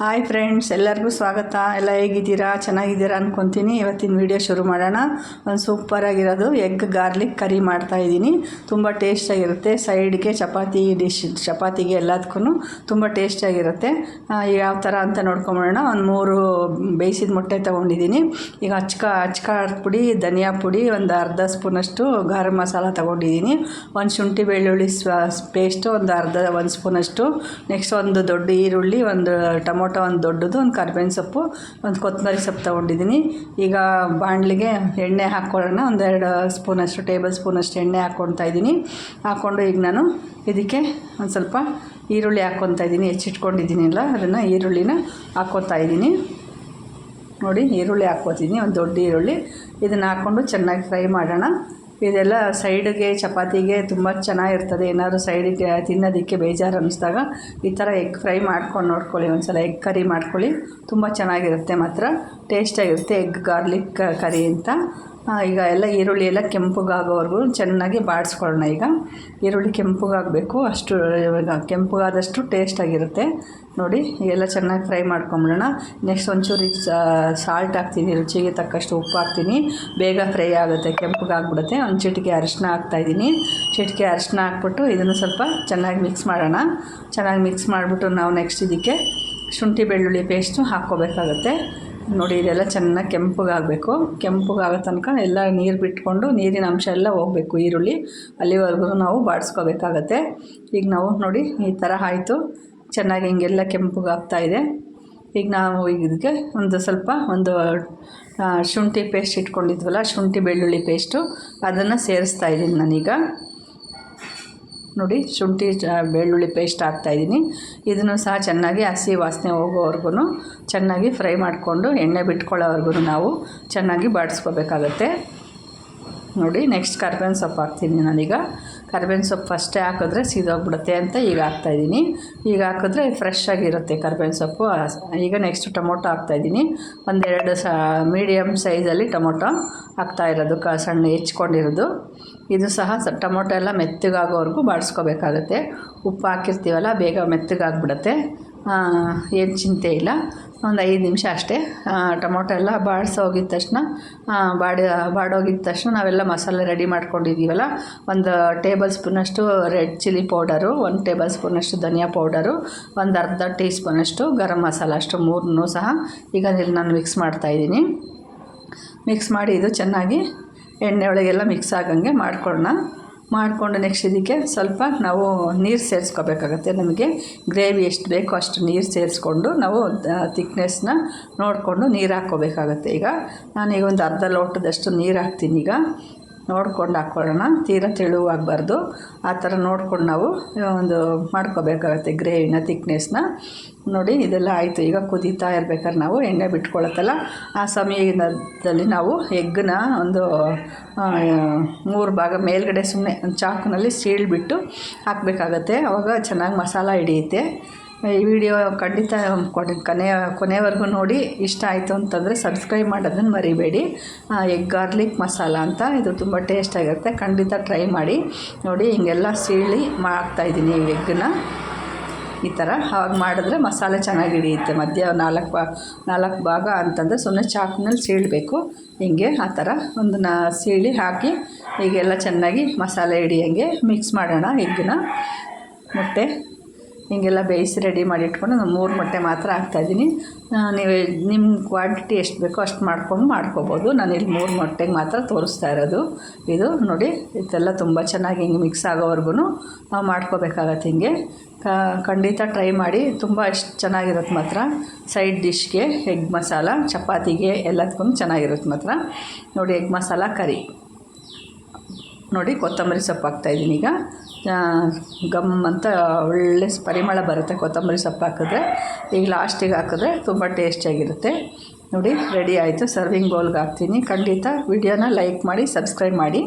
Hi friends ಎಲ್ಲರಿಗೂ ಸ್ವಾಗತ. ಎಲ್ಲ ಹೇಗಿದ್ದೀರಾ? ಚೆನ್ನಾಗಿದ್ದೀರಾ ಅಂದ್ಕೊತೀನಿ ಇವತ್ತಿನ ವಿಡಿಯೋ ಶುರು ಮಾಡೋಣ. ಒಂದು ಸೂಪರಾಗಿರೋದು ಎಗ್ ಗಾರ್ಲಿಕ್ ಕರಿ ಮಾಡ್ತಾ ಇದ್ದೀನಿ. ತುಂಬ ಟೇಸ್ಟಾಗಿರುತ್ತೆ ಸೈಡ್ಗೆ ಚಪಾತಿ ಡಿಶ್ ಚಪಾತಿಗೆ ಎಲ್ಲದಕ್ಕೂ ತುಂಬ ಟೇಸ್ಟಾಗಿರುತ್ತೆ ಯಾವ ಥರ ಅಂತ ನೋಡ್ಕೊಂಬಿಡೋಣ ಒಂದು ಮೂರು ಬೇಯಿಸಿದ ಮೊಟ್ಟೆ ತೊಗೊಂಡಿದ್ದೀನಿ. ಈಗ ಅಚ್ಕ ಅಚ್ಕಾರದ ಪುಡಿ, ಧನಿಯಾ ಪುಡಿ, ಒಂದು ಅರ್ಧ ಸ್ಪೂನಷ್ಟು ಗರಂ ಮಸಾಲ ತೊಗೊಂಡಿದ್ದೀನಿ. ಒಂದು ಶುಂಠಿ ಬೆಳ್ಳುಳ್ಳಿ ಪೇಸ್ಟು ಒಂದು ಅರ್ಧ, ಒಂದು ಸ್ಪೂನಷ್ಟು ನೆಕ್ಸ್ಟ್ ಒಂದು ದೊಡ್ಡ ಈರುಳ್ಳಿ, ಒಂದು ಟೊಮೊಟೊ ಒಂದು ದೊಡ್ಡದು, ಒಂದು ಕರ್ಬೇವಿನ ಸೊಪ್ಪು, ಒಂದು ಕೊತ್ತಂಬರಿ ಸೊಪ್ಪು ತೊಗೊಂಡಿದ್ದೀನಿ. ಈಗ ಬಾಣಲಿಗೆ ಎಣ್ಣೆ ಹಾಕ್ಕೊಳ್ಳೋಣ ಒಂದೆರಡು ಸ್ಪೂನಷ್ಟು ಟೇಬಲ್ ಸ್ಪೂನಷ್ಟು ಎಣ್ಣೆ ಹಾಕ್ಕೊಳ್ತಾ ಇದ್ದೀನಿ. ಹಾಕ್ಕೊಂಡು ಈಗ ನಾನು ಇದಕ್ಕೆ ಒಂದು ಸ್ವಲ್ಪ ಈರುಳ್ಳಿ ಹಾಕ್ಕೊತಾ ಇದ್ದೀನಿ ಹೆಚ್ಚಿಟ್ಕೊಂಡಿದ್ದೀನಿಲ್ಲ ಅದನ್ನು ಈರುಳ್ಳಿನ ಹಾಕ್ಕೊತಾ ಇದ್ದೀನಿ. ನೋಡಿ, ಈರುಳ್ಳಿ ಹಾಕ್ಕೋತೀನಿ ಒಂದು ದೊಡ್ಡ ಈರುಳ್ಳಿ. ಇದನ್ನು ಹಾಕ್ಕೊಂಡು ಚೆನ್ನಾಗಿ ಫ್ರೈ ಮಾಡೋಣ. ಇದೆಲ್ಲ ಸೈಡ್ಗೆ, ಚಪಾತಿಗೆ ತುಂಬ ಚೆನ್ನಾಗಿರ್ತದೆ. ಏನಾದರೂ ಸೈಡಿಗೆ ತಿನ್ನೋದಕ್ಕೆ ಬೇಜಾರು ಅನ್ನಿಸ್ದಾಗ ಈ ಥರ ಎಗ್ ಫ್ರೈ ಮಾಡ್ಕೊಂಡು ನೋಡ್ಕೊಳ್ಳಿ. ಒಂದು ಸಲ ಎಗ್ ಕರಿ ಮಾಡ್ಕೊಳ್ಳಿ. ತುಂಬ ಚೆನ್ನಾಗಿರುತ್ತೆ ಮಾತ್ರ. ಟೇಸ್ಟಾಗಿರುತ್ತೆ ಎಗ್ ಗಾರ್ಲಿಕ್ ಕರಿ ಅಂತ. ಈಗ ಎಲ್ಲ ಈರುಳ್ಳಿ ಎಲ್ಲ ಕೆಂಪಗಾಗೋವರೆಗೂ ಚೆನ್ನಾಗಿ ಬಾಡಿಸ್ಕೊಳ್ಳೋಣ. ಈಗ ಈರುಳ್ಳಿ ಕೆಂಪಗಾಗಬೇಕು. ಅಷ್ಟು ಕೆಂಪಗಾದಷ್ಟು ಟೇಸ್ಟಾಗಿರುತ್ತೆ ನೋಡಿ, ಎಲ್ಲ ಚೆನ್ನಾಗಿ ಫ್ರೈ ಮಾಡ್ಕೊಂಬಿಡೋಣ. ನೆಕ್ಸ್ಟ್ ಒಂಚೂರು ಸಾಲ್ಟ್ ಹಾಕ್ತೀನಿ. ರುಚಿಗೆ ತಕ್ಕಷ್ಟು ಉಪ್ಪು ಹಾಕ್ತೀನಿ. ಬೇಗ ಫ್ರೈ ಆಗುತ್ತೆ, ಕೆಂಪಗಾಗ್ಬಿಡುತ್ತೆ. ಒಂದು ಚಿಟಿಕೆ ಅರಿಶಿನ ಹಾಕ್ತಾಯಿದ್ದೀನಿ ಚಿಟಿಕೆ ಅರಿಶಿನ ಹಾಕ್ಬಿಟ್ಟು ಇದನ್ನು ಸ್ವಲ್ಪ ಚೆನ್ನಾಗಿ ಮಿಕ್ಸ್ ಮಾಡೋಣ. ಚೆನ್ನಾಗಿ ಮಿಕ್ಸ್ ಮಾಡಿಬಿಟ್ಟು ನಾವು ನೆಕ್ಸ್ಟ್ ಇದಕ್ಕೆ ಶುಂಠಿ ಬೆಳ್ಳುಳ್ಳಿ ಪೇಸ್ಟು ಹಾಕ್ಕೋಬೇಕಾಗುತ್ತೆ. ನೋಡಿ, ಇದೆಲ್ಲ ಚೆನ್ನಾಗಿ ಕೆಂಪಗಾಗಬೇಕು. ಕೆಂಪಗಾಗೋ ತನಕ ಎಲ್ಲ ನೀರು ಬಿಟ್ಕೊಂಡು ನೀರಿನ ಅಂಶ ಎಲ್ಲ ಹೋಗಬೇಕು. ಈರುಳ್ಳಿ ಅಲ್ಲಿವರೆಗೂ ನಾವು ಬಾಡಿಸ್ಕೋಬೇಕಾಗತ್ತೆ. ಈಗ ನಾವು ನೋಡಿ, ಈ ಥರ ಆಯಿತು. ಚೆನ್ನಾಗಿ ಹಿಂಗೆಲ್ಲ ಕೆಂಪಗಾಗ್ತಾ ಇದೆ. ಈಗ ನಾವು ಇದಕ್ಕೆ ಒಂದು ಸ್ವಲ್ಪ ಒಂದು ಶುಂಠಿ ಪೇಸ್ಟ್ ಇಟ್ಕೊಂಡಿದ್ವಲ್ಲ, ಶುಂಠಿ ಬೆಳ್ಳುಳ್ಳಿ ಪೇಸ್ಟು ಅದನ್ನು ಸೇರಿಸ್ತಾ ಇದ್ದೀನಿ ನಾನೀಗ. ನೋಡಿ ಶುಂಠಿ ಬೆಳ್ಳುಳ್ಳಿ ಪೇಸ್ಟ್ ಹಾಕ್ತಾಯಿದ್ದೀನಿ ಇದನ್ನು ಸಹ ಚೆನ್ನಾಗಿ ಹಸಿ ವಾಸನೆ ಹೋಗೋವರೆಗೂ ಚೆನ್ನಾಗಿ ಫ್ರೈ ಮಾಡಿಕೊಂಡು ಎಣ್ಣೆ ಬಿಟ್ಕೊಳ್ಳೋವರೆಗೂ ನಾವು ಚೆನ್ನಾಗಿ ಬಾಡಿಸ್ಕೋಬೇಕಾಗತ್ತೆ. ನೋಡಿ ನೆಕ್ಸ್ಟ್ ಕರ್ಬೇವಿನ ಸೊಪ್ಪು ಹಾಕ್ತೀನಿ ನಾನೀಗ. ಕರ್ಬೇವಿನ ಸೊಪ್ಪು ಫಸ್ಟೇ ಹಾಕಿದ್ರೆ ಸೀದೋಗ್ಬಿಡುತ್ತೆ ಅಂತ ಈಗ ಹಾಕ್ತಾಯಿದ್ದೀನಿ ಈಗ ಹಾಕಿದ್ರೆ ಫ್ರೆಶ್ ಆಗಿರುತ್ತೆ ಕರ್ಬೇವಿನ ಸೊಪ್ಪು. ಈಗ ನೆಕ್ಸ್ಟ್ ಟೊಮೊಟೊ ಹಾಕ್ತಾಯಿದ್ದೀನಿ ಒಂದೆರಡು ಸ ಮೀಡಿಯಮ್ ಸೈಜಲ್ಲಿ ಟೊಮೊಟೊ ಹಾಕ್ತಾ ಇರೋದು, ಕ, ಸಣ್ಣ ಹೆಚ್ಕೊಂಡಿರೋದು. ಇದು ಸಹ ಟೊಮೊಟೊ ಎಲ್ಲ ಮೆತ್ತಗಾಗೋವರೆಗೂ ಬಾಡಿಸ್ಕೋಬೇಕಾಗತ್ತೆ. ಉಪ್ಪು ಹಾಕಿರ್ತೀವಲ್ಲ, ಬೇಗ ಮೆತ್ತಗಾಗ್ಬಿಡುತ್ತೆ. ಏನು ಚಿಂತೆ ಇಲ್ಲ. ಒಂದು ಐದು ನಿಮಿಷ ಅಷ್ಟೇ. ಟೊಮೊಟೊ ಎಲ್ಲ ಬಾಡಿಸೋಗಿದ ತಕ್ಷಣ ಬಾಡಿ, ಬಾಡೋಗಿದ ತಕ್ಷಣ ನಾವೆಲ್ಲ ಮಸಾಲೆ ರೆಡಿ ಮಾಡ್ಕೊಂಡಿದ್ದೀವಲ್ಲ ಒಂದು ಟೇಬಲ್ ಸ್ಪೂನಷ್ಟು ರೆಡ್ ಚಿಲ್ಲಿ ಪೌಡರು, ಒಂದು ಟೇಬಲ್ ಸ್ಪೂನಷ್ಟು ಧನಿಯಾ ಪೌಡರು, ಒಂದು ಅರ್ಧ ಟೀ ಸ್ಪೂನಷ್ಟು ಗರಂ ಮಸಾಲ, ಅಷ್ಟು ಮೂರನ್ನೂ ಸಹ ಈಗ ಇಲ್ಲಿ ನಾನು ಮಿಕ್ಸ್ ಮಾಡ್ತಾಯಿದ್ದೀನಿ ಮಿಕ್ಸ್ ಮಾಡಿ ಇದು ಚೆನ್ನಾಗಿ ಎಣ್ಣೆ ಒಳಗೆಲ್ಲ ಮಿಕ್ಸ್ ಆಗಂಗೆ ಮಾಡ್ಕೊಳ್ಳೋಣ. ಮಾಡಿಕೊಂಡು ನೆಕ್ಸ್ಟ್ ಇದಕ್ಕೆ ಸ್ವಲ್ಪ ನಾವು ನೀರು ಸೇರಿಸ್ಕೋಬೇಕಾಗತ್ತೆ. ನಮಗೆ ಗ್ರೇವಿ ಎಷ್ಟು ಬೇಕೋ ಅಷ್ಟು ನೀರು ಸೇರಿಸ್ಕೊಂಡು ನಾವು ತಿಕ್ನೆಸ್ನ ನೋಡಿಕೊಂಡು ನೀರು ಹಾಕ್ಕೋಬೇಕಾಗತ್ತೆ. ಈಗ ನಾನೀಗ ಒಂದು ಅರ್ಧ ಲೋಟದಷ್ಟು ನೀರು ಹಾಕ್ತೀನಿ ಈಗ. ನೋಡ್ಕೊಂಡು ಹಾಕ್ಕೊಳ್ಳೋಣ ತೀರಾ ತೆಳುವಾಗಬಾರ್ದು. ಆ ಥರ ನೋಡ್ಕೊಂಡು ನಾವು ಒಂದು ಮಾಡ್ಕೋಬೇಕಾಗತ್ತೆ ಗ್ರೇವಿನ ತಿಕ್ನೆಸ್ನ ನೋಡಿ, ಇದೆಲ್ಲ ಆಯಿತು. ಈಗ ಕುದೀತಾ ಇರ್ಬೇಕಾದ್ರೆ ನಾವು ಎಣ್ಣೆ ಬಿಟ್ಕೊಳತ್ತಲ್ಲ, ಆ ಸಮಯದಲ್ಲಿ ನಾವು ಎಗ್ಗನ್ನ ಒಂದು ಮೂರು ಭಾಗ ಮೇಲ್ಗಡೆ ಸುಮ್ಮನೆ ಚಾಕುನಲ್ಲಿ ಸೀಳ್ಬಿಟ್ಟು ಹಾಕಬೇಕಾಗತ್ತೆ. ಆವಾಗ ಚೆನ್ನಾಗಿ ಮಸಾಲ ಹಿಡಿಯುತ್ತೆ. ಈ ವಿಡಿಯೋ ಖಂಡಿತ ಕೊನೆ ಕೊನೆವರೆಗೂ ನೋಡಿ. ಇಷ್ಟ ಆಯಿತು ಅಂತಂದರೆ ಸಬ್ಸ್ಕ್ರೈಬ್ ಮಾಡೋದನ್ನು ಮರಿಬೇಡಿ. ಎಗ್ ಗಾರ್ಲಿಕ್ ಮಸಾಲ ಅಂತ ಇದು ತುಂಬ ಟೇಸ್ಟಾಗಿರುತ್ತೆ ಖಂಡಿತ ಟ್ರೈ ಮಾಡಿ. ನೋಡಿ, ಹಿಂಗೆಲ್ಲ ಸೀಳಿ ಮಾಡ್ತಾಯಿದ್ದೀನಿ ಈ ಎಗ್ಗನ್ನ ಈ ಥರ ಆವಾಗ ಮಾಡಿದ್ರೆ ಮಸಾಲೆ ಚೆನ್ನಾಗಿ ಹಿಡಿಯುತ್ತೆ. ಮಧ್ಯ ನಾಲ್ಕು ಬಾ ನಾಲ್ಕು ಭಾಗ ಅಂತಂದರೆ ಸುಮ್ಮನೆ ಚಾಕ್ನಲ್ಲಿ ಸೀಳಬೇಕು. ಹಿಂಗೆ ಆ ಥರ ಒಂದು ಸೀಳಿ ಹಾಕಿ ಈಗೆಲ್ಲ ಚೆನ್ನಾಗಿ ಮಸಾಲೆ ಹಿಡಿಯಂಗೆ ಮಿಕ್ಸ್ ಮಾಡೋಣ ಎಗ್ಗನ್ನ ಮೊಟ್ಟೆ. ಹೀಗೆಲ್ಲ ಬೇಯಿಸಿ ರೆಡಿ ಮಾಡಿ ಇಟ್ಕೊಂಡು ನಾನು ಮೂರು ಮೊಟ್ಟೆ ಮಾತ್ರ ಹಾಕ್ತಾಯಿದ್ದೀನಿ ನೀವು ನಿಮ್ಮ ಕ್ವಾಂಟಿಟಿ ಎಷ್ಟು ಬೇಕೋ ಅಷ್ಟು ಮಾಡ್ಕೊಂಡು ಮಾಡ್ಕೋಬೋದು. ನಾನು ಇಲ್ಲಿ ಮೂರು ಮೊಟ್ಟೆಗೆ ಮಾತ್ರ ತೋರಿಸ್ತಾ ಇರೋದು. ಇದು ನೋಡಿ, ಇದೆಲ್ಲ ತುಂಬ ಚೆನ್ನಾಗಿ ಹಿಂಗೆ ಮಿಕ್ಸ್ ಆಗೋವರೆಗೂ ಮಾಡ್ಕೋಬೇಕಾಗತ್ತೆ ಹಿಂಗೆ. ಖಂಡಿತ ಟ್ರೈ ಮಾಡಿ. ತುಂಬ ಎಷ್ಟು ಚೆನ್ನಾಗಿರುತ್ತೆ ಮಾತ್ರ. ಸೈಡ್ ಡಿಶ್ಗೆ ಎಗ್ ಮಸಾಲ ಚಪಾತಿಗೆ ಎಲ್ಲದಕ್ಕೂ ಚೆನ್ನಾಗಿರುತ್ತೆ ಮಾತ್ರ. ನೋಡಿ ಎಗ್ ಮಸಾಲ ಕರಿ ನೋಡಿ ಕೊತ್ತಂಬರಿ ಸೊಪ್ಪು ಹಾಕ್ತಾಯಿದ್ದೀನಿ ಈಗ. ಗಮ್ ಅಂತ ಒಳ್ಳೆ ಪರಿಮಳ ಬರುತ್ತೆ ಕೊತ್ತಂಬರಿ ಸೊಪ್ಪು ಹಾಕಿದ್ರೆ. ಈಗ ಲಾಸ್ಟಿಗೆ ಹಾಕಿದ್ರೆ ತುಂಬ ಟೇಸ್ಟಿಯಾಗಿರುತ್ತೆ ನೋಡಿ ರೆಡಿ ಆಯಿತು. ಸರ್ವಿಂಗ್ ಬೌಲ್ಗೆ ಹಾಕ್ತೀನಿ. ಖಂಡಿತ ವಿಡಿಯೋನ ಲೈಕ್ ಮಾಡಿ ಸಬ್ಸ್ಕ್ರೈಬ್ ಮಾಡಿ.